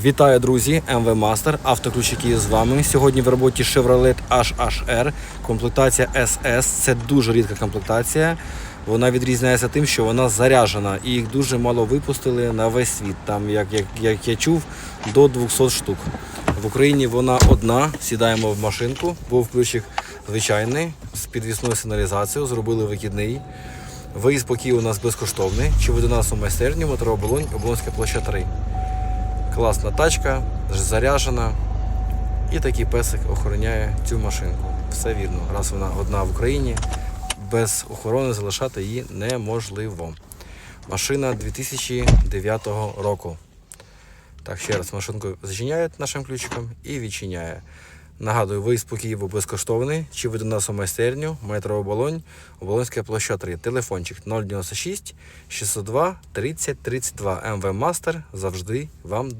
Вітаю, друзі! МВ Мастер, автоключики з вами. Сьогодні в роботі Chevrolet HHR, комплектація SS. Це дуже рідка комплектація. Вона відрізняється тим, що вона заряджена і їх дуже мало випустили на весь світ. Там, як, як, як я чув, до 200 штук. В Україні вона одна. Сідаємо в машинку, був ключик звичайний з підвісною сигналізацією, зробили викидний. Виїзд по Києву у нас безкоштовний. Чи ви до нас у майстерню, метро Оболонь, Оболонська площа 3. Класна тачка, заряджена. І такий песик охороняє цю машинку. Все вірно. Раз вона одна в Україні, без охорони залишати її неможливо. Машина 2009 року. Так, ще раз машинку зачиняють нашим ключиком і відчиняє. Нагадую, виїзд по Києву безкоштовний. Чи ви до нас у майстерню, метро Оболонь, Оболонська площа 3. Телефончик 096 602 30 32. МВ Мастер завжди вам